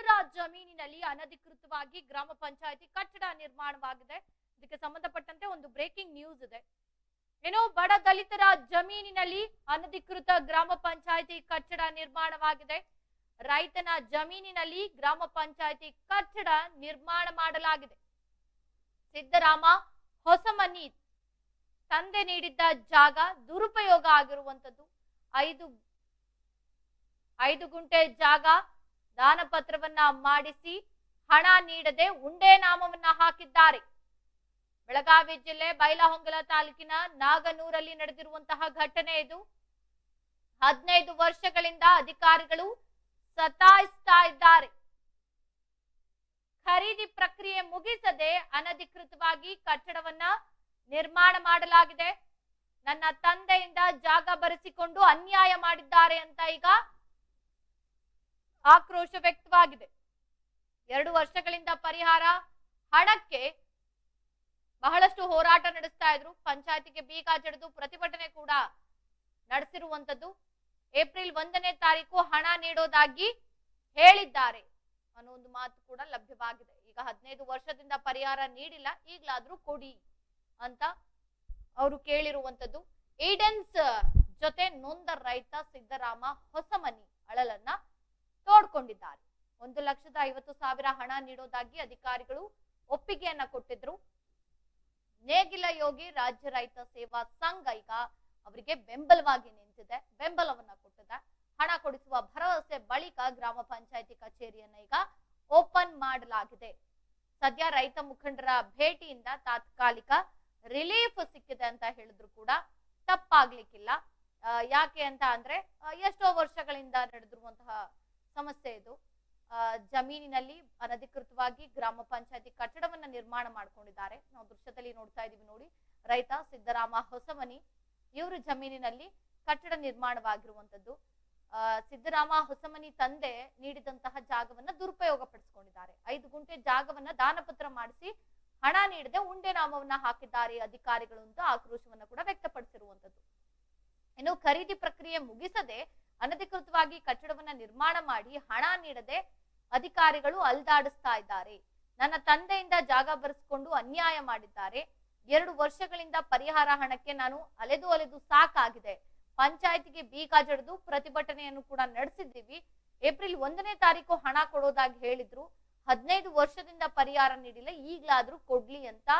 ಜಮೀನಿನಲ್ಲಿ ಅನಧಿಕೃತವಾಗಿ ಗ್ರಾಮ ಪಂಚಾಯತಿ ಕಟ್ಟಡ ನಿರ್ಮಾಣವಾಗಿದೆ. ಇದಕ್ಕೆ ಸಂಬಂಧಪಟ್ಟಂತೆ ಒಂದು ಬ್ರೇಕಿಂಗ್ ನ್ಯೂಸ್ ಇದೆ. ಏನು ಬಡ ದಲಿತರ ಜಮೀನಿನಲ್ಲಿ ಅನಧಿಕೃತ ಗ್ರಾಮ ಪಂಚಾಯತಿ ಕಟ್ಟಡ ನಿರ್ಮಾಣವಾಗಿದೆ. ರೈತನ ಜಮೀನಿನಲ್ಲಿ ಗ್ರಾಮ ಪಂಚಾಯತಿ ಕಟ್ಟಡ ನಿರ್ಮಾಣ ಮಾಡಲಾಗಿದೆ. ಸಿದ್ದರಾಮ ಹೊಸಮನಿ ತಂದೆ ನೀಡಿದ್ದ ಜಾಗ ದುರುಪಯೋಗ ಆಗಿರುವಂತದ್ದು ಐದು ಐದು ಗುಂಟೆ ಜಾಗ ದಾನ ಪತ್ರವನ್ನ ಮಾಡಿಸಿ ಹಣ ನೀಡದೆ ಉಂಡೆ ನಾಮವನ್ನ ಹಾಕಿದ್ದಾರೆ. ಬೆಳಗಾವಿ ಜಿಲ್ಲೆ ಬೈಲಹೊಂಗಲ ತಾಲೂಕಿನ ನಾಗನೂರಲ್ಲಿ ನಡೆದಿರುವಂತಹ ಘಟನೆ ಇದು. ಹದಿನೈದು ವರ್ಷಗಳಿಂದ ಅಧಿಕಾರಿಗಳು ಸತಾಯಿಸ್ತಾ ಇದ್ದಾರೆ. ಖರೀದಿ ಪ್ರಕ್ರಿಯೆ ಮುಗಿಸದೆ ಅನಧಿಕೃತವಾಗಿ ಕಟ್ಟಡವನ್ನ ನಿರ್ಮಾಣ ಮಾಡಲಾಗಿದೆ. ನನ್ನ ತಂದೆಯಿಂದ ಜಾಗ ಬರೆಸಿಕೊಂಡು ಅನ್ಯಾಯ ಮಾಡಿದ್ದಾರೆ ಅಂತ ಈಗ ಆಕ್ರೋಶ ವ್ಯಕ್ತವಾಗಿದೆ. ಎರಡು ವರ್ಷಗಳಿಂದ ಪರಿಹಾರ ಹಣಕ್ಕೆ ಬಹಳಷ್ಟು ಹೋರಾಟ ನಡೆಸ್ತಾ ಇದ್ರು. ಪಂಚಾಯತಿಗೆ ಬೀಗ ಜಡಿದು ಪ್ರತಿಭಟನೆ ಕೂಡ ನಡೆಸಿರುವಂತದ್ದು. ಏಪ್ರಿಲ್ ಒಂದನೇ ತಾರೀಕು ಹಣ ನೀಡೋದಾಗಿ ಹೇಳಿದ್ದಾರೆ ಅನ್ನೋ ಒಂದು ಮಾತು ಕೂಡ ಲಭ್ಯವಾಗಿದೆ. ಈಗ ಹದಿನೈದು ವರ್ಷದಿಂದ ಪರಿಹಾರ ನೀಡಿಲ್ಲ. ಈಗಲಾದ್ರೂ ಕೊಡಿ ಅಂತ ಅವರು ಕೇಳಿರುವಂತದ್ದು. ಏಡೆನ್ಸ್ ಜೊತೆ ನೊಂದ ರೈತ ಸಿದ್ದರಾಮ ಹೊಸಮನಿ ಅಳಲನ್ನ ತೋಡ್ಕೊಂಡಿದ್ದಾರೆ ಒಂದು ಲಕ್ಷದ ಐವತ್ತು ಸಾವಿರ ಹಣ ನೀಡೋದಾಗಿ ಅಧಿಕಾರಿಗಳು ಒಪ್ಪಿಗೆಯನ್ನ ಕೊಟ್ಟಿದ್ರು. ನೇಗಿಲ ಯೋಗಿ ರಾಜ್ಯ ರೈತ ಸೇವಾ ಸಂಘ ಈಗ ಅವರಿಗೆ ಬೆಂಬಲವಾಗಿ ನಿಂತಿದೆ. ಬೆಂಬಲವನ್ನ ಕೊಟ್ಟಿದೆ. ಹಣ ಕೊಡಿಸುವ ಭರವಸೆ ಬಳಿಕ ಗ್ರಾಮ ಪಂಚಾಯತಿ ಕಚೇರಿಯನ್ನ ಈಗ ಓಪನ್ ಮಾಡಲಾಗಿದೆ. ಸದ್ಯ ರೈತ ಮುಖಂಡರ ಭೇಟಿಯಿಂದ ತಾತ್ಕಾಲಿಕ ರಿಲೀಫ್ ಸಿಕ್ಕಿದೆ ಅಂತ ಹೇಳಿದ್ರು ಕೂಡ ತಪ್ಪಾಗ್ಲಿಕ್ಕಿಲ್ಲ. ಯಾಕೆ ಅಂತ ಅಂದ್ರೆ ಎಷ್ಟೋ ವರ್ಷಗಳಿಂದ ನಡೆದಿರುವಂತಹ ಸಮಸ್ಯೆ ಇದು. ಜಮೀನಿನಲ್ಲಿ ಅನಧಿಕೃತವಾಗಿ ಗ್ರಾಮ ಪಂಚಾಯತಿ ಕಟ್ಟಡವನ್ನ ನಿರ್ಮಾಣ ಮಾಡ್ಕೊಂಡಿದ್ದಾರೆ. ನಾವು ದೃಶ್ಯದಲ್ಲಿ ನೋಡ್ತಾ ಇದೀವಿ ನೋಡಿ. ರೈತ ಸಿದ್ದರಾಮ ಹೊಸಮನಿ ಇವ್ರ ಜಮೀನಿನಲ್ಲಿ ಕಟ್ಟಡ ನಿರ್ಮಾಣವಾಗಿರುವಂತದ್ದು. ಆ, ಸಿದ್ದರಾಮ ಹೊಸಮನಿ ತಂದೆ ನೀಡಿದಂತಹ ಜಾಗವನ್ನ ದುರುಪಯೋಗ ಪಡಿಸಿಕೊಂಡಿದ್ದಾರೆ ಐದು ಗುಂಟೆ ಜಾಗವನ್ನ ದಾನಪತ್ರ ಮಾಡಿಸಿ ಹಣ ನೀಡದೆ ಉಂಡೆ ನಾಮವನ್ನ ಹಾಕಿದ್ದಾರೆ ಅಧಿಕಾರಿಗಳು ಅಂತ ಆಕ್ರೋಶವನ್ನ ಕೂಡ ವ್ಯಕ್ತಪಡಿಸಿರುವಂತದ್ದು. ಇನ್ನು ಖರೀದಿ ಪ್ರಕ್ರಿಯೆ ಮುಗಿಸದೆ ಅನಧಿಕೃತವಾಗಿ ಕಟ್ಟಡವನ್ನ ನಿರ್ಮಾಣ ಮಾಡಿ ಹಣ ನೀಡದೆ ಅಧಿಕಾರಿಗಳು ಅಲ್ದಾಡಿಸ್ತಾ ಇದ್ದಾರೆ. ನನ್ನ ತಂದೆಯಿಂದ ಜಾಗ ಬರೆಸ್ಕೊಂಡು ಅನ್ಯಾಯ ಮಾಡಿದ್ದಾರೆ. ಎರಡು ವರ್ಷಗಳಿಂದ ಪರಿಹಾರ ಹಣಕ್ಕೆ ನಾನು ಅಲೆದು ಅಲೆದು ಸಾಕಾಗಿದೆ. ಪಂಚಾಯತಿಗೆ ಬೀಗ ಜಡಿದು ಪ್ರತಿಭಟನೆಯನ್ನು ಕೂಡ ನಡೆಸಿದ್ದೀವಿ. ಏಪ್ರಿಲ್ ಒಂದನೇ ತಾರೀಕು ಹಣ ಕೊಡೋದಾಗಿ ಹೇಳಿದ್ರು. ಹದಿನೈದು ವರ್ಷದಿಂದ ಪರಿಹಾರ ನೀಡಿಲ್ಲ. ಈಗ್ಲಾದ್ರೂ ಕೊಡ್ಲಿ ಅಂತ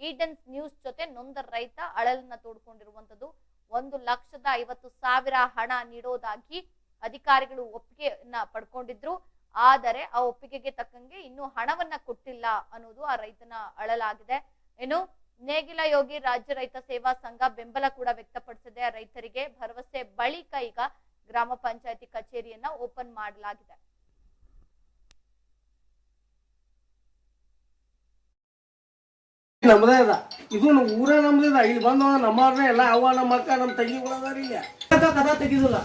ಈಡನ್ಸ್ ನ್ಯೂಸ್ ಜೊತೆ ನೊಂದ ರೈತ ಅಳಲನ್ನ ತೋಡ್ಕೊಂಡಿರುವಂತದ್ದು. ಒಂದು ಲಕ್ಷದ ಐವತ್ತು ಸಾವಿರ ಹಣ ನೀಡೋದಾಗಿ ಅಧಿಕಾರಿಗಳು ಒಪ್ಪಿಗೆಯನ್ನ ಪಡ್ಕೊಂಡಿದ್ರು. ಆದರೆ ಆ ಒಪ್ಪಿಗೆಗೆ ತಕ್ಕಂಗೆ ಇನ್ನೂ ಹಣವನ್ನ ಕೊಟ್ಟಿಲ್ಲ ಅನ್ನೋದು ಆ ರೈತನ ಅಳಲಾಗಿದೆ. ಇನ್ನು ನೇಗಿಲ ಯೋಗಿ ರಾಜ್ಯ ರೈತ ಸೇವಾ ಸಂಘ ಬೆಂಬಲ ಕೂಡ ವ್ಯಕ್ತಪಡಿಸಿದೆ. ರೈತರಿಗೆ ಭರವಸೆ ಬಳಿಕ ಈಗ ಗ್ರಾಮ ಪಂಚಾಯತಿ ಕಚೇರಿಯನ್ನ ಓಪನ್ ಮಾಡಲಾಗಿದೆ. ನಮ್ದೇ ಅದ ಇದು ನಮ್ಮ ಊರ ನಮ್ದೇ ಅದ ಇಲ್ಲಿ ಬಂದವ ನಮ್ಮವ್ರನ್ನ ಎಲ್ಲ ಅವ್ವ ನಮ್ಮ ಅಕ್ಕ ನಮ್ಮ ತಂಗಿ ಅದಾರ ಇಲ್ಲ. ಕದ ತೆಗಿದಿಲ್ಲ.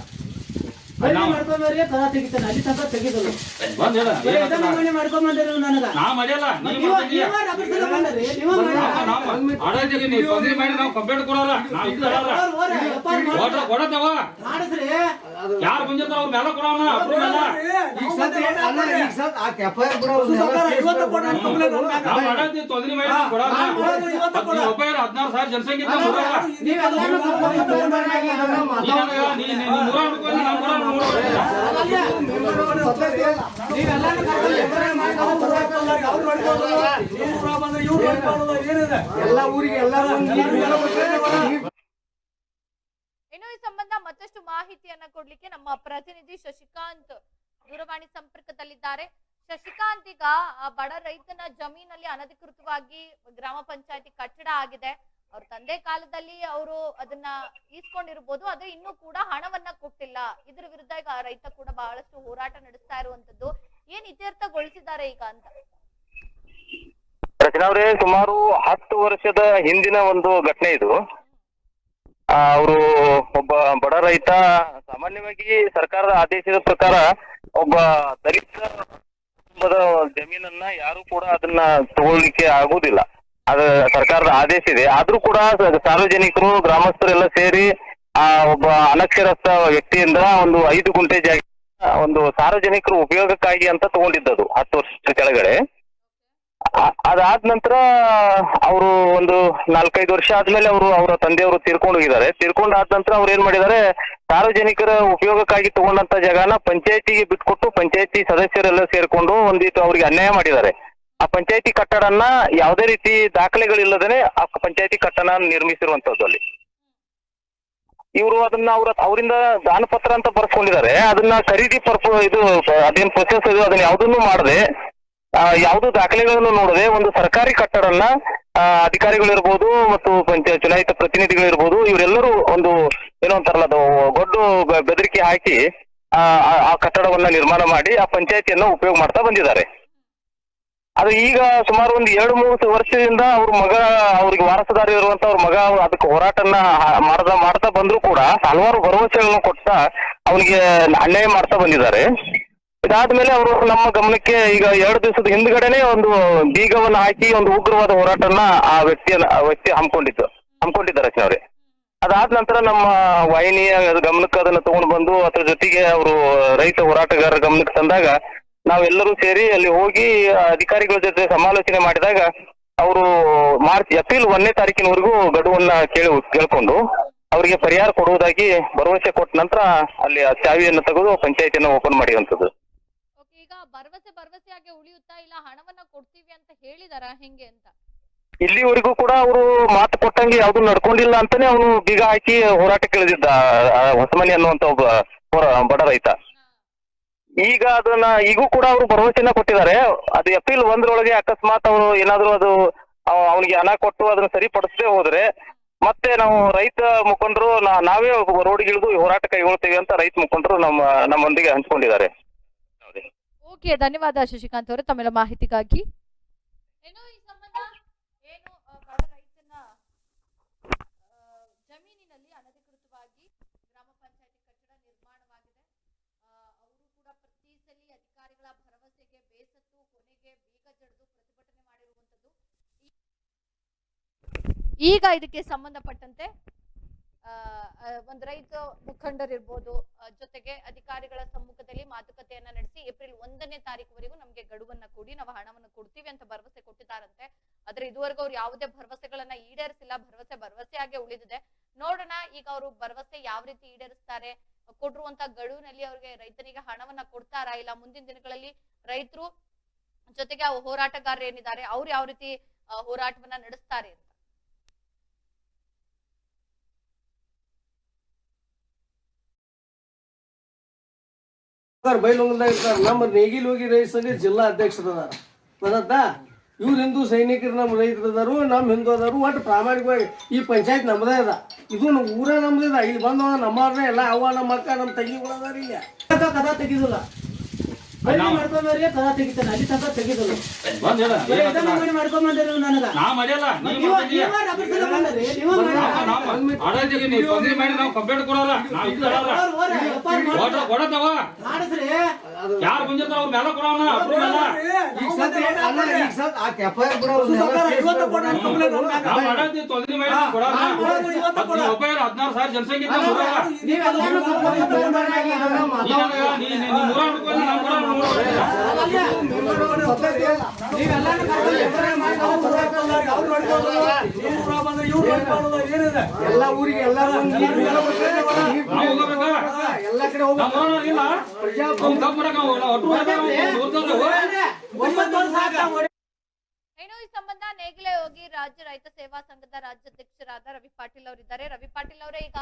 ಮನೆ ಮಾಡ್ಕೊಂಬರ್ರಿ ಕದ ತೆಗಿತಾನೆ ಅಲ್ಲಿ ತನಕ ತೆಗಿದಿಲ್ಲ. ಬಂದಿಲ್ಲ ಬರೀ ಇದನ್ನ ಮನೆ ಮಾಡ್ಕೊಂಬಂದಿರಿ ನನಗ. ನಾ ಮಾಡಿಲ್ಲ ನೀ ನೀವ ಮಾಡ್ತಿದೀಯ ನೀವ ರಬ್ಬರ್ ಸಲ ಬಂದ್ರಿ ನೀವ ಮಾಡಿ ಆಡೋದಿಗೆ ನೀ ತೊಂದ್ರೆ ಮಾಡಿ ನಾವು ಕಂಪ್ಲೇಂಟ್ ಕೊಡೋಲ್ಲ. ನಾವು ಇದ್ದಲ್ಲ. ಕೊಡತ್ತವ ಮಾಡಿಸ್ರಿ ಯಾರು ಬಂದಿರ್ತಾರ ಅವ್ರ ಮೇಲೆ ಕೊಡೋಣ ಅಪ್ರೂವ್ ಎಲ್ಲ ಈಗ ಸದ್ಯ ಅಲ್ಲ, ಈಗ ಆ ಕೆಫಾಯ ಕೂಡ ಎಲ್ಲ ಇವತ್ತು ಕೊಡ, ಬರ್ಕೊಂಡು ಕಂಪ್ಲೇಂಟ್ ನಾವು ಮಾಡೋದಿ ತೊಂದ್ರೆ ಮಾಡಿ ನಾವು ಇವತ್ತು ಕೊಡ. ರೂಪಾಯಿ ಹದಿನಾರು ಸಾವಿರ ಜನಸಂಖ್ಯೆ ಇತ್ತು ನೀವು ಎಲ್ಲಾನು ಇದನ್ನ ನೀ ನೀ ನೂರ ಹುಡ್ಕೊಂಡು ನಾವು ನೂರ ಅಲ್ಲ. ನೀವೆಲ್ಲಾನು ಕರ್ಕೊಂಡು ವ್ಯಾಪಾರ ಮಾಡಿ ನಾವು ಬರ್ಬೇಕು. ಅವ್ರು ಎಲ್ಲ ಊರಿಗೆ ಎಲ್ಲರೂ ಒಂದ್ ನೀರು ಎಲ್ಲ ಇನ್ನು ಈ ಸಂಬಂಧ ಮತ್ತಷ್ಟು ಮಾಹಿತಿಯನ್ನ ಕೊಡ್ಲಿಕ್ಕೆ ನಮ್ಮ ಪ್ರತಿನಿಧಿ ಶಶಿಕಾಂತ್ ದೂರವಾಣಿ ಸಂಪರ್ಕದಲ್ಲಿದ್ದಾರೆ. ಶಶಿಕಾಂತ್ ಈಗ ಬಡ ರೈತನ ಜಮೀನಲ್ಲಿ ಅನಧಿಕೃತವಾಗಿ ಗ್ರಾಮ ಪಂಚಾಯತಿ ಕಟ್ಟಡ ಆಗಿದೆ. ಅವ್ರ ತಂದೆ ಕಾಲದಲ್ಲಿ ಅವರು ಅದನ್ನ ಈಸ್ಕೊಂಡಿರ್ಬೋದು ಅದು ಇನ್ನೂ ಕೂಡ ಹಣವನ್ನ ಕೊಟ್ಟಿಲ್ಲ. ಇದ್ರ ವಿರುದ್ಧ ಈಗ ಆ ರೈತ ಕೂಡ ಬಹಳಷ್ಟು ಹೋರಾಟ ನಡೆಸ್ತಾ ಇರುವಂತದ್ದು ಏನ್ ಇತ್ಯರ್ಥಗೊಳಿಸಿದ್ದಾರೆ ಈಗ ಅಂತ? ರಚನಾ ಸುಮಾರು ಹತ್ತು ವರ್ಷದ ಹಿಂದಿನ ಒಂದು ಘಟನೆ ಇದು. ಅವರು ಒಬ್ಬ ಬಡ ರೈತ, ಸಾಮಾನ್ಯವಾಗಿ ಸರ್ಕಾರದ ಆದೇಶದ ಪ್ರಕಾರ ಒಬ್ಬ ದಲಿತ ಕುಟುಂಬದ ಜಮೀನನ್ನ ಯಾರು ಕೂಡ ಅದನ್ನ ತಗೊಳ್ಳಿಕ್ಕೆ ಆಗುದಿಲ್ಲ ಅದ ಸರ್ಕಾರದ ಆದೇಶ ಇದೆ. ಆದ್ರೂ ಕೂಡ ಸಾರ್ವಜನಿಕರು, ಗ್ರಾಮಸ್ಥರೆಲ್ಲ ಸೇರಿ ಆ, ಒಬ್ಬ ಅನಕ್ಷರಸ್ಥ ವ್ಯಕ್ತಿಯಿಂದ ಒಂದು ಐದು ಗುಂಟೆ ಜಾಗ, ಒಂದು ಸಾರ್ವಜನಿಕರು ಉಪಯೋಗಕ್ಕಾಗಿ ಅಂತ ತಗೊಂಡಿದ್ದದು ಹತ್ತು ವರ್ಷ ಕೆಳಗಡೆ. ಅದಾದ ನಂತರ ಅವರು ಒಂದು ನಾಲ್ಕೈದು ವರ್ಷ ಆದ್ಮೇಲೆ ಅವರು ಅವರ ತಂದೆಯವರು ತೀರ್ಕೊಂಡು ಹೋಗಿದ್ದಾರೆ. ತೀರ್ಕೊಂಡು ಆದ ನಂತರ ಅವ್ರು ಏನ್ ಮಾಡಿದ್ದಾರೆ? ಸಾರ್ವಜನಿಕರ ಉಪಯೋಗಕ್ಕಾಗಿ ತಗೊಂಡಂತ ಜಾಗನ ಪಂಚಾಯತಿಗೆ ಬಿಟ್ಕೊಟ್ಟು ಪಂಚಾಯತಿ ಸದಸ್ಯರೆಲ್ಲ ಸೇರ್ಕೊಂಡು ಒಂದಿಟ್ಟು ಅವ್ರಿಗೆ ಅನ್ಯಾಯ ಮಾಡಿದ್ದಾರೆ. ಆ ಪಂಚಾಯತಿ ಕಟ್ಟಡನ್ನ ಯಾವುದೇ ರೀತಿ ದಾಖಲೆಗಳಿಲ್ಲದೇನೆ ಆ ಪಂಚಾಯತಿ ಕಟ್ಟಡ ನಿರ್ಮಿಸಿರುವಂತದ್ದು ಅಲ್ಲಿ. ಇವರು ಅದನ್ನ ಅವ್ರ ಅವರಿಂದ ದಾನಪತ್ರ ಅಂತ ಬರ್ಸ್ಕೊಂಡಿದ್ದಾರೆ. ಅದನ್ನ ಖರೀದಿ ಪರ್ಪ ಇದು ಅದೇನ್ ಪ್ರೊಸೆಸ್ ಇದು? ಅದನ್ನ ಯಾವ್ದನ್ನು ಮಾಡದೆ ಯಾವುದು ದಾಖಲೆಗಳನ್ನು ನೋಡದೆ ಒಂದು ಸರ್ಕಾರಿ ಕಟ್ಟಡನ್ನ ಅಧಿಕಾರಿಗಳು ಅಧಿಕಾರಿಗಳಿರ್ಬೋದು ಮತ್ತು ಪಂಚಾಯತ್ ಚುನಾಯಿತ ಪ್ರತಿನಿಧಿಗಳಿರ್ಬೋದು, ಇವರೆಲ್ಲರೂ ಒಂದು ಏನೋ ಅಂತಾರಲ್ಲ ಅದು ಗೊಡ್ಡು ಬೆದರಿಕೆ ಹಾಕಿ, ಆ ಕಟ್ಟಡವನ್ನ ನಿರ್ಮಾಣ ಮಾಡಿ, ಆ ಪಂಚಾಯತಿಯನ್ನ ಉಪಯೋಗ ಮಾಡ್ತಾ ಬಂದಿದ್ದಾರೆ. ಅದು ಈಗ ಸುಮಾರು ಒಂದು ಎರಡು ಮೂರು ವರ್ಷದಿಂದ ಅವ್ರ ಮಗ, ಅವ್ರಿಗೆ ವಾರಸದಾರಿ ಇರುವಂತ ಅವ್ರ ಮಗ ಅದಕ್ಕೆ ಹೋರಾಟನ ಮಾಡ್ತಾ ಮಾಡ್ತಾ ಬಂದ್ರು ಕೂಡ, ಹಲವಾರು ಭರವಸೆಗಳನ್ನು ಕೊಡ್ತಾ ಅವನಿಗೆ ಅನ್ಯಾಯ ಮಾಡ್ತಾ ಬಂದಿದ್ದಾರೆ. ಇದಾದ್ಮೇಲೆ ಅವರು ನಮ್ಮ ಗಮನಕ್ಕೆ ಈಗ ಎರಡು ದಿವಸದ ಹಿಂದ್ಗಡೆನೆ ಒಂದು ಬೀಗವನ್ನ ಹಾಕಿ ಒಂದು ಉಗ್ರವಾದ ಹೋರಾಟನ ಆ ವ್ಯಕ್ತಿಯನ್ನ, ಆ ವ್ಯಕ್ತಿ ಹಮ್ಮಿಕೊಂಡಿದ್ದು, ಹಮ್ಮಿಕೊಂಡಿದ್ದಾರೆ ಅವರೇ. ಅದಾದ ನಂತರ ನಮ್ಮ ವಾಹಿನಿಯ ಗಮನಕ್ಕೆ ಅದನ್ನ ತಗೊಂಡು ಬಂದು ಅದ್ರ ಜೊತೆಗೆ ಅವರು ರೈತ ಹೋರಾಟಗಾರರ ಗಮನಕ್ಕೆ ತಂದಾಗ ನಾವೆಲ್ಲರೂ ಸೇರಿ ಅಲ್ಲಿ ಹೋಗಿ ಅಧಿಕಾರಿಗಳ ಜೊತೆ ಸಮಾಲೋಚನೆ ಮಾಡಿದಾಗ ಅವರು ಮಾರ್ಚ್, ಏಪ್ರಿಲ್ ಒಂದನೇ ತಾರೀಕಿನವರೆಗೂ ಗಡುವನ್ನ ಕೇಳಿ ಕೇಳ್ಕೊಂಡು ಅವರಿಗೆ ಪರಿಹಾರ ಕೊಡುವುದಾಗಿ ಭರವಸೆ ಕೊಟ್ಟ ನಂತರ ಅಲ್ಲಿ ಆ ಚಾವಿಯನ್ನು ತೆಗೆದು ಪಂಚಾಯತಿಯನ್ನು ಓಪನ್ ಮಾಡಿರುವಂತದ್ದು. ಭರವಸೆ ಭರವಸೆಯಾಗಿ ಉಳಿಯುತ್ತಾ ಇಲ್ಲ ಹಣವನ್ನ ಕೊಡ್ತೀವಿ ಅಂತ ಹೇಳಿದಾರ ಹೆಂಗೆ ಅಂತ? ಇಲ್ಲಿವರೆಗೂ ಕೂಡ ಅವರು ಮಾತು ಕೊಟ್ಟಂಗೆ ಯಾವ್ದು ನಡ್ಕೊಂಡಿಲ್ಲ ಅಂತಾನೆ ಅವನು ಬೀಗ ಹಾಕಿ ಹೋರಾಟಕ್ಕೆ ಇಳಿದಿದ್ದ ಹೊಸಮನಿ ಅನ್ನುವಂತ ಒಬ್ಬ ಬಡ ರೈತ. ಈಗ ಅದನ್ನ ಈಗೂ ಕೂಡ ಅವರು ಭರವಸೆನ ಕೊಟ್ಟಿದ್ದಾರೆ. ಅದು ಏಪ್ರಿಲ್ ಒಂದರೊಳಗೆ ಅಕಸ್ಮಾತ್ ಅವರು ಏನಾದ್ರು ಅದು ಅವನಿಗೆ ಹಣ ಕೊಟ್ಟು ಅದನ್ನ ಸರಿಪಡಿಸದೆ ಹೋದ್ರೆ ಮತ್ತೆ ನಾವು ರೈತ ಮುಖಂಡರು ನಾವೇ ರೋಡ್ಗಿಳಿದು ಹೋರಾಟ ಕೈಗೊಳ್ತೇವೆ ಅಂತ ರೈತ ಮುಖಂಡರು ನಮ್ಮ ನಮ್ಮೊಂದಿಗೆ ಹಂಚ್ಕೊಂಡಿದ್ದಾರೆ. ಓಕೆ ಧನ್ಯವಾದ ಶಶಿಕಾಂತ್ ಅವರೇ ತಮ್ಮೆಲ್ಲ ಮಾಹಿತಿಗಾಗಿ. ಏನು ಈ ಸಂಬಂಧ ಏನು ರೈತನ ಜಮೀನಿನಲ್ಲಿ ಅನಧಿಕೃತವಾಗಿ ಗ್ರಾಮ ಪಂಚಾಯತಿ ಕಟ್ಟಡ ನಿರ್ಮಾಣವಾಗಿದೆ. ಅವರು ಕೂಡ ಪ್ರತಿ ಸಲ ಅಧಿಕಾರಿಗಳ ಭರವಸೆಗೆ ಬೇಸತ್ತು ಕೊನೆಗೆ ಬೇಗ ಜಡಿದು ಪ್ರತಿಭಟನೆ ಮಾಡಿರುವಂತದ್ದು ಈಗ ಇದಕ್ಕೆ ಸಂಬಂಧಪಟ್ಟಂತೆ ಒಂದು ರೈತ ಮುಖಂಡರಿರ್ಬೋದು ಜೊತೆಗೆ ಅಧಿಕಾರಿಗಳ ಸಮ್ಮುಖದಲ್ಲಿ ಮಾತುಕತೆಯನ್ನ ನಡೆಸಿ ಏಪ್ರಿಲ್ ಒಂದನೇ ತಾರೀಕುವರೆಗೂ ನಮ್ಗೆ ಗಡುವನ್ನ ಕೊಡಿ ನಾವು ಹಣವನ್ನು ಕೊಡ್ತೀವಿ ಅಂತ ಭರವಸೆ ಕೊಟ್ಟಿದ್ದಾರಂತೆ. ಆದ್ರೆ ಇದುವರೆಗೂ ಅವ್ರು ಯಾವುದೇ ಭರವಸೆಗಳನ್ನ ಈಡೇರಿಸಿಲ್ಲ. ಭರವಸೆ ಭರವಸೆಯಾಗೆ ಉಳಿದಿದೆ. ನೋಡೋಣ, ಈಗ ಅವರು ಭರವಸೆ ಯಾವ ರೀತಿ ಈಡೇರಿಸ್ತಾರೆ? ಕೊಟ್ಟಿರುವಂತ ಗಡುವಿನಲ್ಲಿ ಅವ್ರಿಗೆ ರೈತನಿಗೆ ಹಣವನ್ನ ಕೊಡ್ತಾರಾ ಇಲ್ಲ? ಮುಂದಿನ ದಿನಗಳಲ್ಲಿ ರೈತರು ಜೊತೆಗೆ ಹೋರಾಟಗಾರರು ಏನಿದ್ದಾರೆ, ಅವ್ರು ಯಾವ ರೀತಿ ಹೋರಾಟವನ್ನ ನಡೆಸ್ತಾರೆ ಬೈಲೊಂಗಲ್ದಾಗ ಇರ್ತಾರ ನಮ್ಮ ನೇಗಿಲ್ ಹೋಗಿ ರೈತ ಸಂಘ ಜಿಲ್ಲಾ ಅಧ್ಯಕ್ಷರದಾರ ಬರತ್ತ ಇವ್ರು ಹಿಂದೂ ಸೈನಿಕರು ನಮ್ಮ ರೈತರು ಅದಾರು ನಮ್ಮ ಹಿಂದೂ ಅದಾರು, ಒಟ್ಟು ಪ್ರಾಮಾಣಿಕವಾಗಿ ಈ ಪಂಚಾಯತ್ ನಮ್ಮದೇ ಅದ. ಇದು ನಮ್ಮ ಊರ ನಮ್ದೇ ಅದ. ಇಲ್ಲಿ ಬಂದವ ನಮ್ಮವ್ರನ್ನೇ ಎಲ್ಲ ಅವ್ವ, ನಮ್ಮ ಅಕ್ಕ, ನಮ್ಮ ತಂಗಿಗಳದಾರ ಇಲ್ಲ. ಕದ ತೆಗಿದಿಲ್ಲ ನಾ ಮಾಡ್ಯಲ್ಲ ನೀವು ತೊಂದ್ರೆ ಮಾಡಿ ಕಂಪ್ಲೇಂಟ್ ಕೊಡಲ್ಲ ಇದು ಹೇಳಲ್ಲ ಕೊಡತ್ತವ ಯಾರು ಅವ್ರ ಕೊಡೋಣ ಅಪ್ರೂವ್ ಈಗ ಸದ್ಯ ಅಲ್ಲ, ಈಗ ಸದ್ಯ ಆ ನಾವು ತೊಂದ್ರೆ ಮಾಡಿ ಸಾವಿರ ಜನಸಂಖ್ಯೆ ಹುಡ್ಕೊಂಡು ನೋಡ್ಬೇಡ. ನೀವೆಲ್ಲಾನು ಕರ್ಕೊಂಡು ವ್ಯಾಪಾರ ಮಾಡಿ ನಾವು ಎಲ್ಲ ಊರಿಗೆ ಎಲ್ಲ ಬಂದು ನೀರು ಎಲ್ಲ ಬರ್ತಾರೆ. ನಾವು ಹೋಗ್ಬೇಕಾ? ಎಲ್ಲ ಕಡೆ ನಮ್ಮ ಏನು ಈ ಸಂಬಂಧ ನೇಗಿಲೆ ಹೋಗಿ ರಾಜ್ಯ ರೈತ ಸೇವಾ ಸಂಘದ ರಾಜ್ಯಾಧ್ಯಕ್ಷರಾದ ರವಿ ಪಾಟೀಲ್ ಅವರಿದ್ದಾರೆ. ರವಿ ಪಾಟೀಲ್ ಅವರೇ ಈಗ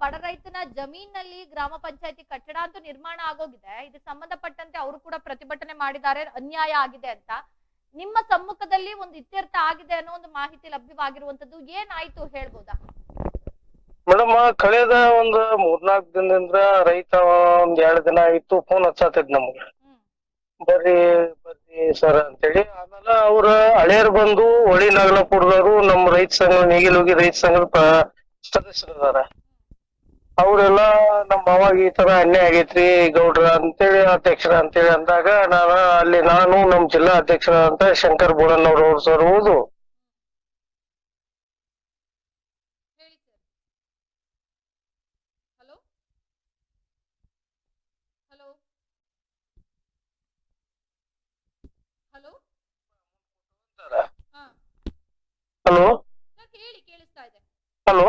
ಬಡ ರೈತನ ಜಮೀನಲ್ಲಿ ಗ್ರಾಮ ಪಂಚಾಯತಿ ಕಟ್ಟಡ ಅಂತೂ ನಿರ್ಮಾಣ ಆಗೋಗಿದೆ. ಇದಕ್ಕೆ ಸಂಬಂಧಪಟ್ಟಂತೆ ಅವರು ಕೂಡ ಪ್ರತಿಭಟನೆ ಮಾಡಿದ್ದಾರೆ. ಅನ್ಯಾಯ ಆಗಿದೆ ಅಂತ. ನಿಮ್ಮ ಸಮ್ಮುಖದಲ್ಲಿ ಒಂದು ಇತ್ಯರ್ಥ ಆಗಿದೆ ಅನ್ನೋ ಒಂದು ಮಾಹಿತಿ ಲಭ್ಯವಾಗಿರುವಂತದ್ದು ಏನಾಯ್ತು ಹೇಳ್ಬೋದಾ? ಮೇಡಮ್ ಕಳೆದ ಒಂದ್ ಮೂರ್ನಾಲ್ಕು ದಿನದಿಂದ ರೈತ ಒಂದ್ ಎರಡು ದಿನ ಆಯ್ತು ಫೋನ್ ಹಚ್ಚತ್ತಿದ್ ನಮ್ಗೆ. ಬರ್ರಿ ಬರ್ರಿ ಸರ್ ಅಂತೇಳಿ. ಆಮೇಲೆ ಅವ್ರ ಹಳೆಯರ್ ಬಂದು ಹೊಳಿ ನಾಗಲಾಪುರದವರು ನಮ್ಮ ರೈತ ಸಂಘ ನೇಗಿಲುಗಿ ರೈತ ಸಂಘದ ಸದಸ್ಯರದಾರ. ಅವರೆಲ್ಲ ನಮ್ಮ ಮಾವಾಗ ಈ ತರ ಅನ್ಯಾಯ ಆಗೈತ್ರಿ ಗೌಡ್ರ ಅಂತೇಳಿ, ಅಧ್ಯಕ್ಷರ ಅಂತೇಳಿ ಅಂದಾಗ ನಾನು ಅಲ್ಲಿ ನಾನು ನಮ್ ಜಿಲ್ಲಾ ಅಧ್ಯಕ್ಷರಾದಂತ ಶಂಕರ್ ಬೋಳನ್ ಅವ್ರ ಸರ್ ಹೋದು ಹೇಳಿ ಸರ್ ಹಲೋ ಹಲೋ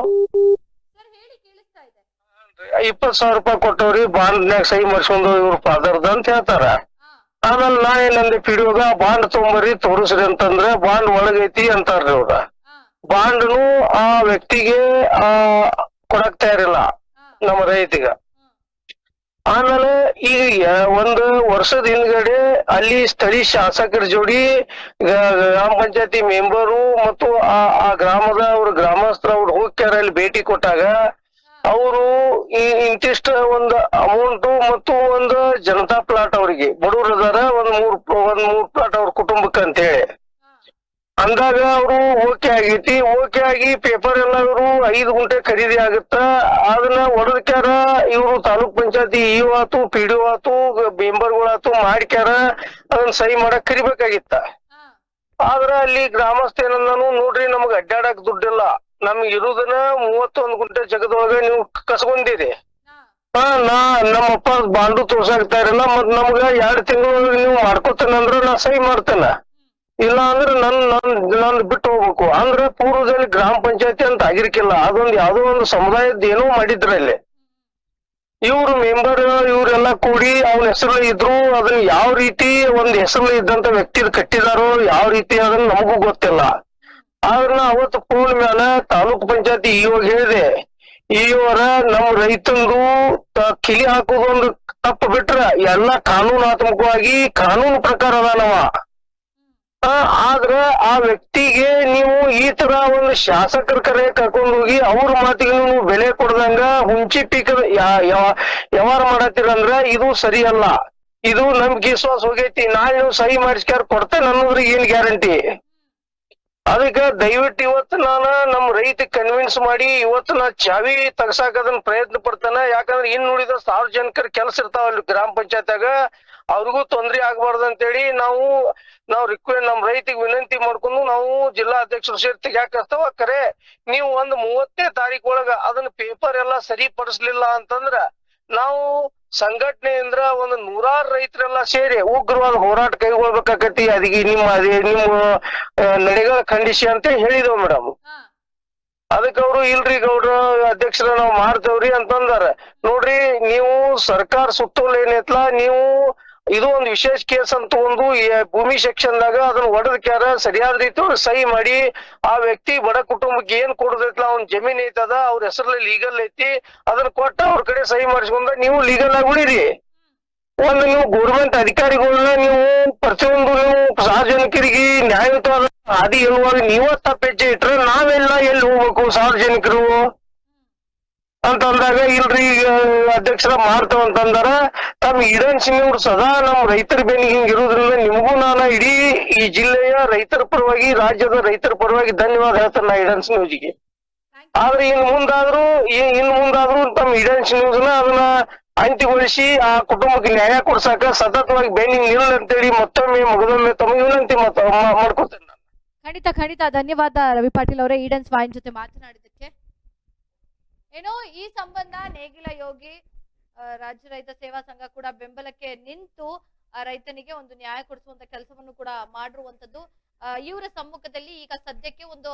ಇಪ್ಪತ್ ಸಾವಿರ ರೂಪಾಯಿ ಕೊಟ್ಟವ್ರಿ ಬಾಂಡ್ನ್ಯಾಗ ಸಹಿ ಮಾಡಿಸ್ಕೊಂಡು ಇವ್ರ ಪಾದರ್ದ ಅಂತ ಹೇಳ್ತಾರ. ಆಮೇಲೆ ನಾ ಏನಂದೆ, ಪಿಡಿಯೋಗ, ಬಾಂಡ್ ತಗೊಂಬರಿ ತೋರಿಸ್ರಿ ಅಂತಂದ್ರೆ ಬಾಂಡ್ ಒಳಗೈತಿ ಅಂತಾರ್ರಿ ಅವ್ರ. ಬಾಂಡ್ನು ಆ ವ್ಯಕ್ತಿಗೆ, ಆ, ಕೊಡಕ್ ತಯಾರಿಲ್ಲ ನಮ್ಮ ರೈತಿಗ. ಆಮೇಲೆ ಈಗ ಒಂದು ವರ್ಷದ ಹಿಂದ್ಗಡೆ ಅಲ್ಲಿ ಸ್ಥಳೀಯ ಶಾಸಕರ ಜೋಡಿ ಗ್ರಾಮ ಪಂಚಾಯತಿ ಮೆಂಬರು ಮತ್ತು ಆ ಆ ಗ್ರಾಮದ ಅವ್ರ ಗ್ರಾಮಸ್ಥರ ಅವ್ರು ಹೋಗ್ಯಾರ, ಅಲ್ಲಿ ಭೇಟಿ ಕೊಟ್ಟಾಗ ಅವರು ಈ ಇಂತಿಷ್ಟ ಒಂದು ಅಮೌಂಟ್ ಮತ್ತು ಒಂದು ಜನತಾ ಪ್ಲಾಟ್ ಅವರಿಗೆ. ಬಡವರು ಅದಾರ ಒಂದ್ ಮೂರ್ ಒಂದ್ ಮೂರ್ ಪ್ಲಾಟ್ ಅವ್ರ ಕುಟುಂಬಕ್ಕೆ ಅಂತ ಹೇಳಿ ಅಂದಾಗ ಅವರು ಓಕೆ ಆಗೈತಿ ಓಕೆ ಆಗಿ ಪೇಪರ್ ಎಲ್ಲ ಇವರು ಐದು ಗುಂಟೆ ಖರೀದಿ ಆಗುತ್ತ ಅದನ್ನ ಹೊಡೆದ್ಕ್ಯಾರ ಇವರು ತಾಲೂಕ್ ಪಂಚಾಯತಿ ಇ ಆತು ಪಿ ಡಿ ಆತು ಮೆಂಬರ್ಗಳಾತು ಮಾಡ್ಕ್ಯಾರ ಅದನ್ನ ಸಹಿ ಮಾಡಕ್ ಕರಿಬೇಕಾಗಿತ್ತ. ಆದ್ರ ಅಲ್ಲಿ ಗ್ರಾಮಸ್ಥ ಏನಂದನು ನೋಡ್ರಿ ನಮಗ್ ಅಡ್ಡಾಡಕ್ ದುಡ್ಡಿಲ್ಲ. ನಮ್ಗೆ ಇರುದನ್ನ ಮೂವತ್ತೊಂದು ಗುಂಟೆ ಜಗದೊಳಗ ನೀವು ಕಸ್ಕೊಂಡಿರಿ ಹಾ. ನಾ ನಮ್ಮಪ್ಪ ಬಾಂಡು ತೋರ್ಸಾಕ್ತಾ ಇರಲ್ಲ ಮತ್ ನಮ್ಗ ಎರಡ್ ತಿಂಗಳು ನೀವು ಮಾಡ್ಕೊತೇನೆ ನಾ ಸಹಿ ಮಾಡ್ತೇನೆ. ಇಲ್ಲ ಅಂದ್ರೆ ನನ್ ನನ್ ನನ್ ಬಿಟ್ಟು ಹೋಗ್ಬೇಕು. ಅಂದ್ರೆ ಪೂರ್ವದಲ್ಲಿ ಗ್ರಾಮ ಪಂಚಾಯತಿ ಅಂತ ಆಗಿರ್ಕಿಲ್ಲ ಅದೊಂದು ಯಾವ್ದೋ ಒಂದು ಸಮುದಾಯದ ಏನೋ ಮಾಡಿದ್ರಲ್ಲಿ ಇವ್ರು ಮೆಂಬರ್ ಇವ್ರೆಲ್ಲ ಕೂಡಿ ಅವ್ನ ಹೆಸರು ಇದ್ರು ಅದನ್ನ ಯಾವ ರೀತಿ ಒಂದ್ ಹೆಸರು ಇದ್ದಂತ ವ್ಯಕ್ತಿ ಕಟ್ಟಿದಾರೋ ಯಾವ ರೀತಿ ಅದನ್ನ ನಮಗೂ ಗೊತ್ತಿಲ್ಲ. ಆದ್ರ ಅವತ್ತು ಪೂರ್ಣ ಮೇಲೆ ತಾಲೂಕ್ ಪಂಚಾಯತಿ ಇವಾಗ ಹೇಳಿದೆ ಈವರ ನಮ್ಮ ರೈತಂದು ಕಿಲಿ ಹಾಕೋದೊಂದು ತಪ್ಪು ಬಿಟ್ರ ಎಲ್ಲ ಕಾನೂನಾತ್ಮಕವಾಗಿ ಕಾನೂನು ಪ್ರಕಾರ ಅದ ಆ, ಆದ್ರ ಆ ವ್ಯಕ್ತಿಗೆ ನೀವು ಈ ತರ ಒಂದು ಶಾಸಕರ ಕರೆ ಕರ್ಕೊಂಡು ಹೋಗಿ ಅವ್ರ ಮಾತಿಗೆ ನೀವು ಬೆಲೆ ಕೊಡ್ದಂಗ ಹುಂಚಿ ಪೀಕ ವ್ಯವಹಾರ ಮಾಡತ್ತೀರಂದ್ರ ಇದು ಸರಿಯಲ್ಲ. ಇದು ನಮ್ಗೆ ವಿಶ್ವಾಸ ಹೋಗೈತಿ ನಾಳೆ ನೀವು ಸಹಿ ಮಾಡಿಸ್ಕ್ಯಾರ ಕೊಡ್ತೇನೆ ಅನ್ನೋದ್ರಿಗೆ ಏನ್ ಗ್ಯಾರಂಟಿ? ಅದಕ್ಕ ದಯವಿಟ್ಟು ಇವತ್ತು ನಾನು ನಮ್ ರೈತ ಕನ್ವಿನ್ಸ್ ಮಾಡಿ ಇವತ್ತು ನಾ ಚಾವಿ ತಗಸಾಕ ಅದನ್ನ ಪ್ರಯತ್ನ ಪಡ್ತಾನ. ಯಾಕಂದ್ರೆ ಇನ್ ಸಾರ್ವಜನಿಕರ ಕೆಲಸ ಇರ್ತಾವ ಅಲ್ಲಿ ಗ್ರಾಮ ಪಂಚಾಯತ್ಯಾಗ. ಅವ್ರಿಗೂ ತೊಂದ್ರೆ ಆಗ್ಬಾರ್ದು ಅಂತೇಳಿ ನಾವು ನಾವು ರಿಕ್ವೆಸ್ಟ್ ನಮ್ ರೈತಿಗೆ ವಿನಂತಿ ಮಾಡ್ಕೊಂಡು ನಾವು ಜಿಲ್ಲಾ ಅಧ್ಯಕ್ಷರು ಸೇರಿ ತೆಗ್ಯಾಕರ್ತಾವ ಕರೆ ನೀವು ಒಂದ್ ಮೂವತ್ತನೇ ತಾರೀಕು ಒಳಗ ಅದನ್ನ ಪೇಪರ್ ಎಲ್ಲಾ ಸರಿಪಡಿಸ್ಲಿಲ್ಲ ಅಂತಂದ್ರ ನಾವು ಸಂಘಟನೆಯಿಂದ ಒಂದು ನೂರಾರು ರೈತರೆಲ್ಲ ಸೇರಿ ಉಗ್ರವಾದ ಹೋರಾಟ ಕೈಗೊಳ್ಬೇಕಾಕತಿ ಅದಕ್ಕೆ ನಿಮ್ಮ ಅದೇ ನಿಮ್ಮ ನಡೆಗಳ ಖಂಡಿಸಿ ಅಂತ ಹೇಳಿದೆವು ಮೇಡಮ್. ಅದಕ್ಕೆ ಅವರು ಇಲ್ರಿ ಗೌಡ್ರ ಅಧ್ಯಕ್ಷರ ನಾವು ಮಾಡ್ತೇವ್ರಿ ಅಂತಂದಾರ. ನೋಡ್ರಿ ನೀವು ಸರ್ಕಾರ ಸುತ್ತೋಲೆ ಏನೈತ್ಲಾ ನೀವು ಇದು ಒಂದು ವಿಶೇಷ ಕೇಸ್ ಅಂತ ಒಂದು ಭೂಮಿ ಸೆಕ್ಷನ್ ದಾಗ ಅದನ್ನ ಒಡೆದಕ್ಯಾರ ಸರಿಯಾದ ರೀತಿ ಸಹಿ ಮಾಡಿ ಆ ವ್ಯಕ್ತಿ ಬಡ ಕುಟುಂಬಕ್ಕೆ ಏನ್ ಕೊಡುದೈತಲ್ಲ ಅವ್ನ ಜಮೀನ್ ಐತದ, ಅವ್ರ ಹೆಸರಲ್ಲಿ ಲೀಗಲ್ ಐತಿ, ಅದನ್ನ ಕೊಟ್ಟ ಅವ್ರ ಕಡೆ ಸಹಿ ಮಾಡಿಸ್ಕೊಂಡ ನೀವು ಲೀಗಲ್ ಆಗಿ ಉಳಿರಿ. ಒಂದು ನೀವು ಗೌರ್ಮೆಂಟ್ ಅಧಿಕಾರಿಗಳನ್ನ ನೀವು ಪ್ರತಿಯೊಂದು ನೀವು ಸಾರ್ವಜನಿಕರಿಗೆ ನ್ಯಾಯಯುತವಾದ ಹಾದಿ ಹೇಳುವಾಗ ನೀವ ತಪ್ಪೆಜ್ಜೆ ಇಟ್ರೆ ನಾವೆಲ್ಲ ಎಲ್ಲಿ ಹೋಗ್ಬೇಕು ಸಾರ್ವಜನಿಕರು? ಅಂತಂದಾಗ ಇಲ್ರಿ ಈಗ ಅಧ್ಯಕ್ಷರ ಮಾಡ್ತಾವ ಅಂತಂದಾರ ತಮ್ಮ ಈಡನ್ ಸಿಂಗ್ ಸದಾ ನಮ್ಮ ರೈತರ ಬೆನ್ನಿಗೆ ಹಿಂಗ್ ಇರೋದ್ರಿಂದ ನಿಮಗೂ ನಾನು ಇಡೀ ಈ ಜಿಲ್ಲೆಯ ರೈತರ ಪರವಾಗಿ ರಾಜ್ಯದ ರೈತರ ಪರವಾಗಿ ಧನ್ಯವಾದ ಹೇಳ್ತಾರೆ ನಾ ಸಿಂಗ್ ನ್ಯೂಸ್ಗೆ ಆದ್ರೆ ಇನ್ ಮುಂದಾದ್ರೂ ಇನ್ ಮುಂದಾದ್ರೂ ತಮ್ಮ ಈಡನ್ ಸಿಂಗ್ನ ಅದನ್ನ ಅಂತಿಗೊಳಿಸಿ ಆ ಕುಟುಂಬಕ್ಕೆ ನ್ಯಾಯ ಕೊಡ್ಸಾಕ ಸತತವಾಗಿ ಬೆನ್ನಿಗೆ ನಿಲ್ಲ ಅಂತೇಳಿ ಮತ್ತೊಮ್ಮೆ ಮಗದೊಮ್ಮೆ ತಮ್ಮ ವಿನಂತಿ ಮಾಡ್ಕೊತೇನೆ ನಾನು. ಖಂಡಿತ ಖಂಡಿತ. ಧನ್ಯವಾದ ರವಿ ಪಾಟೀಲ್ ಅವರೇ. ಈಡನ್ಸ್ ಸ್ವಾಯಿನ್ ಜೊತೆ ಮಾತನಾಡಿದ್ದಕ್ಕೆ ಏನೋ ಈ ಸಂಬಂಧ ನೇಗಿಲ ಯೋಗಿ ರಾಜ್ಯ ರೈತ ಸೇವಾ ಸಂಘ ಕೂಡ ಬೆಂಬಲಕ್ಕೆ ನಿಂತು ರೈತನಿಗೆ ಒಂದು ನ್ಯಾಯ ಕೊಡಿಸುವಂತ ಕೆಲಸವನ್ನು ಕೂಡ ಮಾಡಿರುವಂತದ್ದು. ಇವರ ಸಮ್ಮುಖದಲ್ಲಿ ಈಗ ಸದ್ಯಕ್ಕೆ ಒಂದು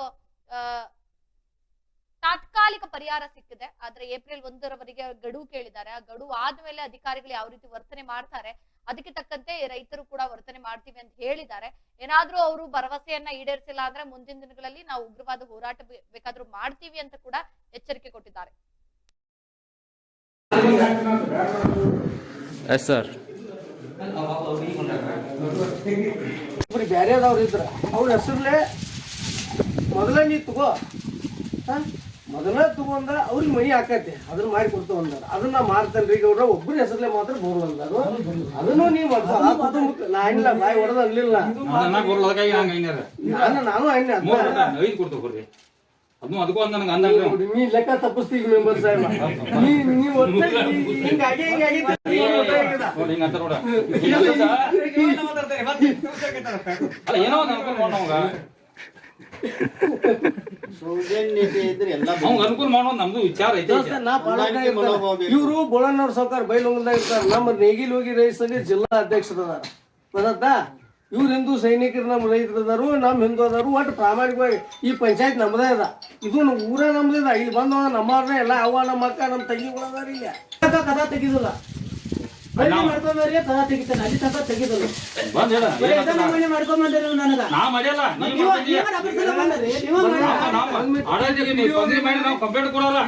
ತಾತ್ಕಾಲಿಕ ಪರಿಹಾರ ಸಿಕ್ಕಿದೆ. ಆದ್ರೆ ಏಪ್ರಿಲ್ ಒಂದರವರೆಗೆ ಗಡುವು ಕೇಳಿದ್ದಾರೆ. ಆ ಗಡುವು ಆದ್ಮೇಲೆ ಅಧಿಕಾರಿಗಳು ಯಾವ ರೀತಿ ವರ್ತನೆ ಮಾಡ್ತಾರೆ ಅದಕ್ಕೆ ತಕ್ಕಂತೆ ರೈತರು ಕೂಡ ವರ್ತನೆ ಮಾಡ್ತೀವಿ ಅಂತ ಹೇಳಿದ್ದಾರೆ. ಏನಾದ್ರೂ ಅವರು ಭರವಸೆಯನ್ನ ಈಡೇರಿಸಿಲ್ಲ ಅಂದ್ರೆ ಮುಂದಿನ ದಿನಗಳಲ್ಲಿ ನಾವು ಉಗ್ರವಾದ ಹೋರಾಟ ಬೇಕಾದ್ರೂ ಮಾಡ್ತೀವಿ ಅಂತ ಕೂಡ ಎಚ್ಚರಿಕೆ ಕೊಟ್ಟಿದ್ದಾರೆ. ಎಸ್ ಸರ್ ಇಬ್ರು ಬ್ಯಾರೆದವ್ರು ಇದ್ರ ಅವ್ರ ಹೆಸರ್ಲೆ ಮೊದಲ ನೀ ತಗೋ. ಹಾ? ಮೊದಲ ತಗೊಂಡ ಅವ್ರಿಗೆ ಮನಿ ಹಾಕತ್ತೆ ಅದನ್ನ ಮಾಡಿ ಕೊಡ್ತಾವ ಅಂದಾರ. ಅದನ್ನ ಈಗ ಅವ್ರ ಒಬ್ಬರ ಹೆಸರಲ್ಲೇ ಮಾತ್ರ ಬೋರ್ ಅಂದಾರು. ಅದನ್ನು ನೀವು ಮಾಡ್ತಾರ ಕುಟುಂಬಕ್ಕೆ ನಾ ಇಲ್ಲ ಬಾಯಿ ಹೊಡೆದ ಅನ್ಲಿಲ್ಲ. ಅದಕ್ಕಾಗಿ ನಾನು ನೀ ಲೆಕ್ಕ ತಪ್ಪಿಸ್ತೀವಿ ಮೆಂಬರ್ ಸಾಹೇಬ ನೀ ನೀ ಒಟ್ಟ ಹಿಂಗಾಗಿ ಹಿಂಗಾಗಿ ನೀ ಏನೋ ಒಂದು ನಮಗ. ಸೌಜನ್ಯತೆ ಇದ್ರೆ ಎಲ್ಲ ಅವ್ಗ ಅನುಕೂಲ ಮಾಡೋ ನಮ್ದು ವಿಚಾರ ಐತೆ ದೋಸ್ತ, ನಾ ಪಾಲಕ ಇವ್ರು ಬೋಳಣ್ಣವ್ರ ಸಾವ್ಕಾರ ಬೈಲೊಂಗದಾಗ ಇರ್ತಾರ. ನಮ್ಮ ನೇಗಿಲ್ ಹೋಗಿ ರೈಸ್ ಸಂಘ ಜಿಲ್ಲಾ ಅಧ್ಯಕ್ಷರದಾರ. ಗೊತ್ತಾ ಇವ್ರ ಹಿಂದೂ ಸೈನಿಕರು ನಮ್ಮ ರೈತರದಾರು ನಮ್ಮ ಹಿಂದೂ ಅದಾರು ಒಟ್ಟು ಪ್ರಾಮಾಣಿಕವಾಗಿ ಈ ಪಂಚಾಯತ್ ನಮ್ಮದೇ ಅದ. ಇದು ನಮ್ಮ ಊರ ನಮ್ದೇ ಅದ ಇಲ್ಲಿ ಬಂದವ ನಮ್ಮವ್ರನ್ನ ಎಲ್ಲ ಅವ್ವ ನಮ್ಮ ಅಕ್ಕ ನಮ್ಮ ತಂಗಿ ಅದಾರ ಇಲ್ಲ. ಕದ ತೆಗಿದಿಲ್ಲ? ನಾ ಮಾಡ್ಯಲ್ಲ ಮಾಡಿ ನಾವು ಕಂಪ್ಲೇಂಟ್ ಕೊಡಲ್ಲ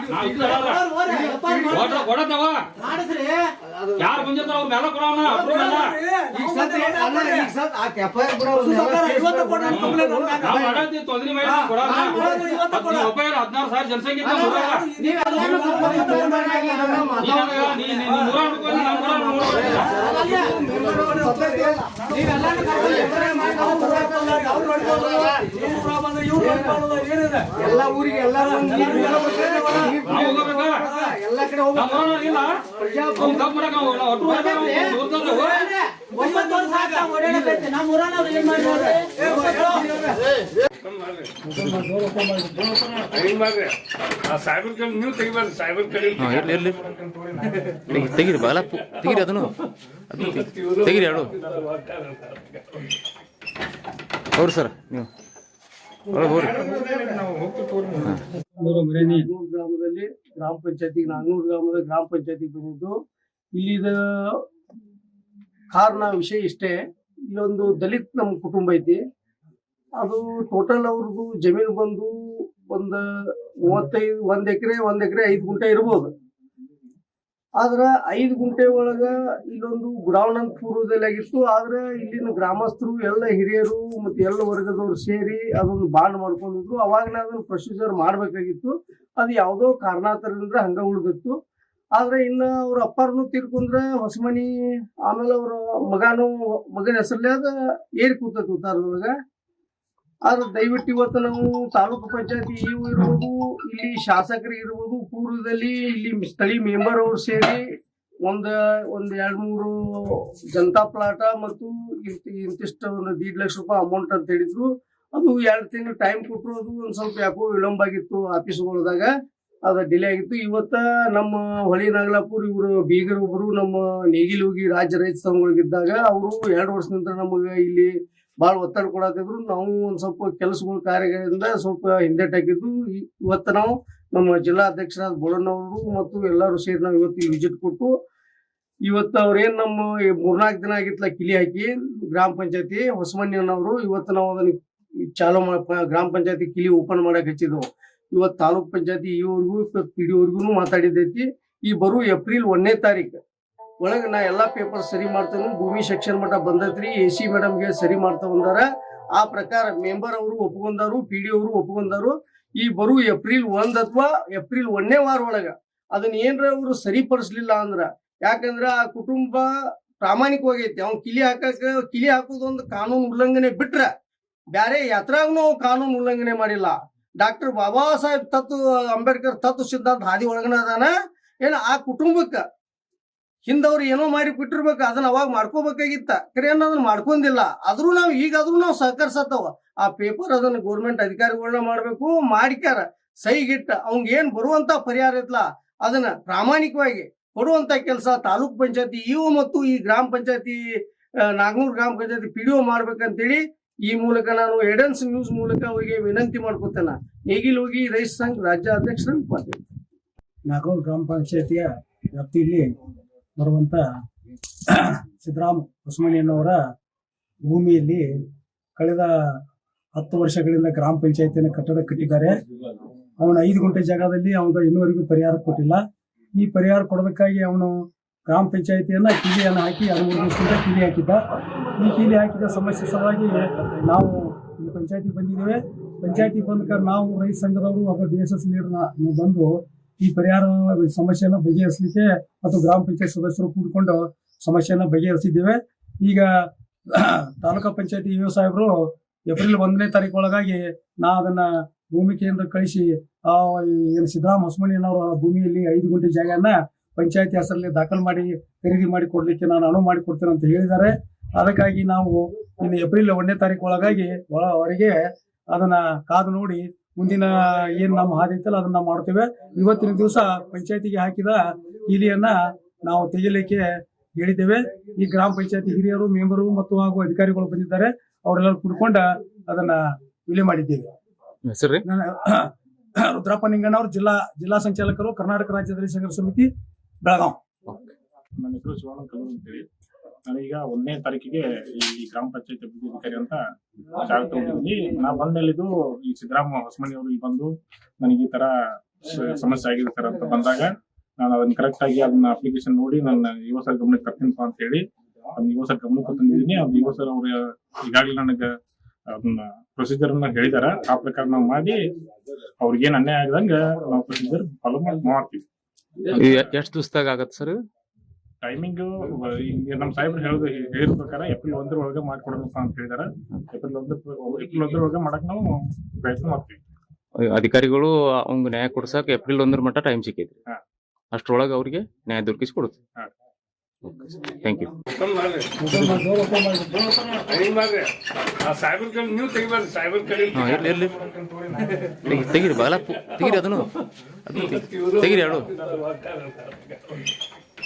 ಕೊಡತ್ತವ ಯಾರು ಬಂದಿರ್ತಾರ ಅವ್ರ ಮೇಲೆ ಕೊಡೋಣ ತೊಂದ್ರೆ ಮಾಡಿ ಕೊಡಲ್ಲ. ನಾವು ಮಾಡೋದು ಇವತ್ತು ಕೊಡ. ನೀವು ಒಬ್ಬ ಇಲ್ಲ, ಹದಿನಾರು ಸಾವಿರ ಜನಸಂಖ್ಯೆ ನೂರ ಹುಡ್ಕೊಂಡು ನಮ್ಮ ಊರಾಗ ನೋಡ್ಬೇಡ. ನೀವೆಲ್ಲಾನು ಕರ್ಕೊಂಡು ಎಬ್ಬರೆ ಮಾಡಿ ನಾವು ಊರಾಗ ಅವ್ರು ನೋಡ್ಕೊಳ್ಳೋದು. ಎಲ್ಲ ಊರಿಗೆ ಎಲ್ಲಾರು ಒಂದು ನೀರು ಎಲ್ಲ ಬರ್ತಾರೆ. ನಾವು ಹೋಗ್ಬೇಕಾ? ಎಲ್ಲ ಕಡೆ ಹೋಗ್ಬೇಕು. ಇಲ್ಲ ತೆಗೀರಿ ಬಾಲ ಪು- ಅದನ್ನು ಅದನ್ನು ತೆಗಿ- ತೆಗೀರಿ ಎರಡು ಅವ್ರು ಸರ್ ನೀವು ಗ್ರಾಮದಲ್ಲಿ ಗ್ರಾಮ ಪಂಚಾಯತಿ ನಾನ್ನೂರು ಗ್ರಾಮದ ಗ್ರಾಮ ಪಂಚಾಯತಿ ಬಂದಿದ್ದು ಇಲ್ಲಿದ ಕಾರಣ ವಿಷಯ ಇಷ್ಟೇ ಇಲ್ಲೊಂದು ದಲಿತ್ ನಮ್ಮ ಕುಟುಂಬ ಐತಿ ಅದು ಟೋಟಲ್ ಅವ್ರದ್ದು ಜಮೀನು ಬಂದು ಒಂದ್ ಮೂವತ್ತೈದು, ಒಂದ್ ಎಕರೆ ಒಂದ್ ಎಕರೆ ಐದು ಗುಂಟೆ ಇರ್ಬೋದು. ಆದ್ರ ಐದು ಗುಂಟೆ ಒಳಗ ಇಲ್ಲೊಂದು ಅಂತ ಪೂರ್ವದಲ್ಲಿ ಆಗಿತ್ತು. ಆದ್ರೆ ಇಲ್ಲಿನ ಗ್ರಾಮಸ್ಥರು ಎಲ್ಲ ಹಿರಿಯರು ಮತ್ತೆ ಎಲ್ಲ ವರ್ಗದವ್ರು ಸೇರಿ ಅದೊಂದು ಬಾಂಡ್ ಮಾಡ್ಕೊಂಡಿದ್ರು. ಅವಾಗ ಅದನ್ನ ಪ್ರೊಸೀಜರ್ ಮಾಡ್ಬೇಕಾಗಿತ್ತು. ಅದು ಯಾವುದೋ ಕಾರಣಾಂತರದಿಂದ ಹಂಗ ಉಳಿದಿತ್ತು. ಆದ್ರೆ ಇನ್ನ ಅವ್ರ ಅಪ್ಪಾರನು ತೀರ್ಕೊಂಡ್ರೆ ಹೊಸಮನಿ, ಆಮೇಲೆ ಅವ್ರ ಮಗನು, ಮಗನ ಹೆಸರಲ್ಲೇ ಅದ ಏರಿ ಕೂತೈತಿ ಉತ್ತಾರದೊಳಗ. ಆದ್ರೆ ದಯವಿಟ್ಟು ಇವತ್ತು ನಾವು ತಾಲೂಕು ಪಂಚಾಯತಿ ಇವು ಇರ್ಬೋದು, ಇಲ್ಲಿ ಶಾಸಕರು ಇರ್ಬೋದು ಪೂರ್ವದಲ್ಲಿ ಇಲ್ಲಿ ಸ್ಥಳೀಯ ಮೆಂಬರ್ ಅವರು ಸೇರಿ ಒಂದ್ ಒಂದ್ ಎರಡ್ ಮೂರು ಜನತಾ ಪ್ಲಾಟ ಮತ್ತು ಇಂತ- ಇಂತಿಷ್ಟ ಒಂದು ದೀಡ್ ಲಕ್ಷ ರೂಪಾಯಿ ಅಮೌಂಟ್ ಅಂತ ಹೇಳಿದ್ರು. ಅದು ಎರಡು ತಿಂಗಳು ಟೈಮ್ ಕೊಟ್ಟರು ಅದು ಒಂದ್ ಸ್ವಲ್ಪ ಯಾಕೋ ವಿಳಂಬ ಆಗಿತ್ತು ಆಫೀಸ್ಗಳದಾಗ. ಅದ ಡಿಲೇ ಆಗಿತ್ತು. ಇವತ್ತ ನಮ್ಮ ಹೊಳಿ ನಾಗಲಾಪುರ್ ಇವರು ಬೀಗರ್ ಒಬ್ರು ನಮ್ಮ ನೇಗಿಲುಗಿ ರಾಜ್ಯ ರೈತ ಸಂಘಗಳಿಗಿದ್ದಾಗ ಅವರು ಎರಡು ವರ್ಷದಿಂದ ನಮಗ ಇಲ್ಲಿ ಭಾಳ ಒತ್ತಡ ಕೊಡಾಕಿದ್ರು ನಾವು ಒಂದ್ ಸ್ವಲ್ಪ ಕೆಲಸಗಳ ಕಾರ್ಯಗಳಿಂದ ಸ್ವಲ್ಪ ಹಿಂದೆಟಾಕಿದ್ದು ಇವತ್ತು ನಾವು ನಮ್ಮ ಜಿಲ್ಲಾ ಅಧ್ಯಕ್ಷರಾದ ಬೋಳಣ್ಣವರು ಮತ್ತು ಎಲ್ಲರೂ ಸೇರಿ ನಾವು ಇವತ್ತು ವಿಸಿಟ್ ಕೊಟ್ಟು, ಇವತ್ತು ಅವ್ರೇನು ನಮ್ಮ ಮೂರ್ನಾಲ್ಕು ದಿನ ಆಗಿತ್ಲ ಕಿಲಿ ಹಾಕಿ, ಗ್ರಾಮ ಪಂಚಾಯತಿ ಹೊಸಮಣ್ಣನವರು ಇವತ್ತು ನಾವು ಅದನ್ನ ಚಾಲೂ ಗ್ರಾಮ ಪಂಚಾಯತಿ ಕಿಲಿ ಓಪನ್ ಮಾಡಕ್ ಹಚ್ಚಿದ್ವು. ಇವತ್ತು ತಾಲೂಕ್ ಪಂಚಾಯತಿ ಈವರೆಗೂ ಪಿ ಮಾತಾಡಿದೈತಿ ಈ ಬರು ಏಪ್ರಿಲ್ ಒಂದನೇ ತಾರೀಕು. ಒಳಗೆ ನಾ ಎಲ್ಲಾ ಪೇಪರ್ ಸರಿ ಮಾಡ್ತೇನೆ, ಭೂಮಿ ಸೆಕ್ಷನ್ ಮಟ್ಟ ಬಂದೈತ್ರಿ ಎ ಸಿ ಮೇಡಮ್ಗೆ ಸರಿ ಮಾಡ್ತಾ ಬಂದಾರ. ಆ ಪ್ರಕಾರ ಮೆಂಬರ್ ಅವರು ಒಪ್ಕೊಂಡಾರು ಪಿ ಡಿ ಅವರು ಒಪ್ಕೊಂಡಾರು. ಈ ಬರು ಏಪ್ರಿಲ್ ಒಂದ್ ಅಥವಾ ಏಪ್ರಿಲ್ ಒಂದನೇ ವಾರ ಒಳಗ ಅದನ್ನ ಏನ್ರ ಅವರು ಸರಿಪಡಿಸ್ಲಿಲ್ಲ ಅಂದ್ರ, ಯಾಕಂದ್ರ ಆ ಕುಟುಂಬ ಪ್ರಾಮಾಣಿಕವಾಗೈತಿ ಅವ್ನ್ ಕಿಲಿ ಹಾಕಕ, ಕಿಲಿ ಹಾಕೋದೊಂದು ಕಾನೂನು ಉಲ್ಲಂಘನೆ ಬಿಟ್ರ ಬ್ಯಾರೆ ಯಾತ್ರಾಗ್ನು ಕಾನೂನು ಉಲ್ಲಂಘನೆ ಮಾಡಿಲ್ಲ. ಡಾಕ್ಟರ್ ಬಾಬಾ ಸಾಹೇಬ್ ತತ್ವ ಅಂಬೇಡ್ಕರ್ ತತ್ವ ಸಿದ್ಧಾಂತ ಹಾದಿ ಒಳಗನ ಅದಾನ. ಏನ ಆ ಕುಟುಂಬಕ್ಕ ಹಿಂದವ್ರು ಏನೋ ಮಾಡಿ ಬಿಟ್ಟಿರ್ಬೇಕು, ಅದನ್ನ ಅವಾಗ ಮಾಡ್ಕೋಬೇಕಾಗಿತ್ತ. ಕರೆಯನ್ನ ಅದನ್ನ ಮಾಡ್ಕೊಂಡಿಲ್ಲ ಆದ್ರೂ ನಾವು ಈಗಾದ್ರೂ ನಾವು ಸಹಕರಿಸತ್ತವ. ಆ ಪೇಪರ್ ಅದನ್ನ ಗೌರ್ಮೆಂಟ್ ಅಧಿಕಾರಿಗಳನ್ನ ಮಾಡ್ಬೇಕು, ಮಾಡಿಕ್ಯಾರ. ಸೈಗಿಟ್ಟ, ಅವಂಗ ಏನ್ ಬರುವಂತ ಪರಿಹಾರ ಇತ್ಲಾ, ಅದನ್ನ ಪ್ರಾಮಾಣಿಕವಾಗಿ ಕೊಡುವಂತ ಕೆಲಸ ತಾಲೂಕ್ ಪಂಚಾಯತಿ ಇವು ಮತ್ತು ಈ ಗ್ರಾಮ ಪಂಚಾಯತಿ ನಾಗನೂರ್ ಗ್ರಾಮ ಪಂಚಾಯತಿ ಪಿ ಡಿ ಒ ಮಾಡ್ಬೇಕಂತೇಳಿ ಈ ಮೂಲಕ ನಾನು ಎಡನ್ಸ್ ನ್ಯೂಸ್ ಮೂಲಕ ಅವರಿಗೆ ವಿನಂತಿ ಮಾಡ್ಕೊತೇನೆ. ನೇಗಿಲ್ ಹೋಗಿ ರೈತ ಸಂಘ ರಾಜ್ಯ ಅಧ್ಯಕ್ಷರ ಉಪಾಧ್ಯಕ್ಷ ನಾಗೂರ್ ಗ್ರಾಮ ಪಂಚಾಯತಿಯ ವ್ಯಾಪ್ತಿಯಲ್ಲಿ ಬರುವಂತ ಸಿದ್ದರಾಮ್ ಹೊಸಮನಿಯನ್ನವರ ಭೂಮಿಯಲ್ಲಿ ಕಳೆದ ಹತ್ತು ವರ್ಷಗಳಿಂದ ಗ್ರಾಮ ಪಂಚಾಯತಿನ ಕಟ್ಟಡ ಕಟ್ಟಿದ್ದಾರೆ. ಅವನ ಐದು ಗುಂಟೆ ಜಾಗದಲ್ಲಿ ಅವನ ಇನ್ನುವರೆಗೂ ಪರಿಹಾರ ಕೊಟ್ಟಿಲ್ಲ. ಈ ಪರಿಹಾರ ಕೊಡೋದಕ್ಕಾಗಿ ಅವನು ಗ್ರಾಮ ಪಂಚಾಯತಿಯನ್ನ ಕೀಲಿಯನ್ನು ಹಾಕಿ ಹದಿಮೂರು ವರ್ಷದಿಂದ ಕೀಲಿ ಹಾಕಿದ್ದ. ಈ ಕೀಲಿ ಹಾಕಿದ ಸಮಸ್ಯೆ ಸಲುವಾಗಿ ನಾವು ಈ ಬಂದಿದ್ದೇವೆ. ಪಂಚಾಯತಿ ಬಂದ ನಾವು ರೈತ ಸಂಘದವರು ಅಥವಾ ಡಿ ಎಸ್ ಎಸ್ ಲೀಡರ್ ಬಂದು ಈ ಪರಿಹಾರ ಸಮಸ್ಯೆಯನ್ನು ಬಗೆಹರಿಸಲಿಕ್ಕೆ ಮತ್ತು ಗ್ರಾಮ ಪಂಚಾಯತ್ ಸದಸ್ಯರು ಕೂಡಿಕೊಂಡು ಸಮಸ್ಯೆಯನ್ನು ಬಗೆಹರಿಸಿದ್ದೇವೆ. ಈಗ ತಾಲೂಕಾ ಪಂಚಾಯತಿ ಯು ಸಾಹೇಬರು ಏಪ್ರಿಲ್ ಒಂದನೇ ತಾರೀಕು ಒಳಗಾಗಿ ನಾ ಅದನ್ನ ಭೂಮಿ ಕೇಂದ್ರ ಕಳಿಸಿ, ಆ ಏನು ಸಿದ್ದರಾಮ ಹೊಸಮಣಿಯನ್ನವರ ಭೂಮಿಯಲ್ಲಿ ಐದು ಗುಂಟೆ ಜಾಗನ ಪಂಚಾಯತಿ ಹೆಸರಲ್ಲಿ ದಾಖಲು ಮಾಡಿ, ಖರೀದಿ ಮಾಡಿ ಕೊಡ್ಲಿಕ್ಕೆ ನಾನು ಅನುವು ಮಾಡಿ ಕೊಡ್ತೇನೆ ಅಂತ ಹೇಳಿದ್ದಾರೆ. ಅದಕ್ಕಾಗಿ ನಾವು ಇನ್ನು ಏಪ್ರಿಲ್ ಒಂದನೇ ತಾರೀಕು ಒಳಗಾಗಿ ಒಳ- ಹೊರಗೆ ಅದನ್ನ ಕಾದು ನೋಡಿ ಮುಂದಿನ ಏನ್ ನಮ್ಮ ಹಾದಿ ಐತಲ್ಲ ಅದನ್ನ ಮಾಡ್ತೇವೆ. ಇವತ್ತಿನ ದಿವಸ ಪಂಚಾಯತಿಗೆ ಹಾಕಿದ ಇಲಿಯನ್ನ ನಾವು ತೆಗಿಲಿಕ್ಕೆ ಹೇಳಿದ್ದೇವೆ. ಈ ಗ್ರಾಮ ಪಂಚಾಯತಿ ಹಿರಿಯರು ಮೆಂಬರು ಮತ್ತು ಹಾಗೂ ಅಧಿಕಾರಿಗಳು ಬಂದಿದ್ದಾರೆ. ಅವರೆಲ್ಲರೂ ಕುಡ್ಕೊಂಡ ಅದನ್ನ ವಿಲೆ ಮಾಡಿದ್ದೇವೆ. ರುದ್ರಪ್ಪ ನಿಂಗಣ್ಣ ಅವರು ಜಿಲ್ಲಾ ಜಿಲ್ಲಾ ಸಂಚಾಲಕರು ಕರ್ನಾಟಕ ರಾಜ್ಯ ದಲಿತ ಸಂಘರ್ಷ ಸಮಿತಿ ಬೆಳಗಾವ್ ನನ್ನ ಹೆಸರು ಶಿವಾನಂದ ಕಲ್ಲೂರು ಅಂತೇಳಿ. ನಾನೀಗ ಒಂದನೇ ತಾರೀಕಿಗೆ ಈ ಗ್ರಾಮ ಪಂಚಾಯತ್ ಅಭಿವೃದ್ಧಿ ಅಧಿಕಾರಿ ಅಂತ ಜಾಗ ತಗೊಂಡಿದ್ವಿ ನಾ ಬಂದಲ್ಲಿದ್ದು ಈ ಸಿದ್ದರಾಮ ಹೊಸಮನಿ ಅವರು ಇಲ್ಲಿ ಬಂದು ನನಗೆ ಈ ತರ ಸಮಸ್ಯೆ ಆಗಿದೆ ಸರ್ ಅಂತ ಬಂದಾಗ ನಾನು ಅದನ್ನ ಕರೆಕ್ಟ್ ಆಗಿ ಅದನ್ನ ಅಪ್ಲಿಕೇಶನ್ ನೋಡಿ ನನ್ನ ಯುವ ಸರ್ ಗಮನಕ್ಕೆ ತರ್ತೀನಪ್ಪ ಅಂತ ಹೇಳಿ ಅದನ್ನ ಯುವ ಸರ್ ಗಮನಕ್ಕೆ ತಂದಿದ್ದೀನಿ. ಅದು ಯುವ ಸರ್ ಅವ್ರ ಈಗಾಗಲೇ ನನಗೆ ಅದನ್ನ ಪ್ರೊಸೀಜರ್ ಅನ್ನ ಹೇಳಿದಾರ. ಆ ಪ್ರಕಾರ ನಾವು ಮಾಡಿ ಅವ್ರಿಗೇನ್ ಅನ್ಯಾಯ ಆಗದಂಗ ನಾವು ಪ್ರೊಸೀಜರ್ ಫಾಲೋ ಮಾಡ್ತೀವಿ. ಎಷ್ಟು ದಿವಸದಾಗ ಆಗತ್ತೆ ಸರ್ ಟೈಮಿಂಗ್ ಈಗ ನಮ್ಮ ಸಾಹೇಬ್ರು ಹೇಳೋದು ಹೇಳಿದ ಪ್ರಕಾರ ಏಪ್ರಿಲ್ ಒಂದರ ಒಳಗೆ ಮಾಡ್ಕೊಡೋಣಪ್ಪ ಅಂತ ಹೇಳಿದಾರೆ. ಏಪ್ರಿಲ್ ಒಂದ್ರ ಏಪ್ರಿಲ್ ಒಂದರ ಒಳಗೆ ಮಾಡಕ್ ನಾವು ಪ್ರಯತ್ನ ಮಾಡ್ತೀವಿ. ಅಧಿಕಾರಿಗಳು ಅವಂಗ ನ್ಯಾಯ ಕೊಡ್ಸಕ್ ಏಪ್ರಿಲ್ ಒಂದರ ಮಟ್ಟ ಟೈಮ್ ಸಿಕ್ಕೈತಿ ಅಷ್ಟರೊಳಗೆ ಅವ್ರಿಗೆ ನ್ಯಾಯ ದೊರಕಿಸಿ ಕೊಡುತ್ತೆ. ಥ್ಯಾಂಕ್ ಯು ತೆಗೀರಿ ಬಾಗಲ ಪು- ತೆಗೀರಿ ಅದನ್ನು. ತೆಗಿರಿ ತೆಗಿ- ತೆಗೀರಿ ಎರಡು.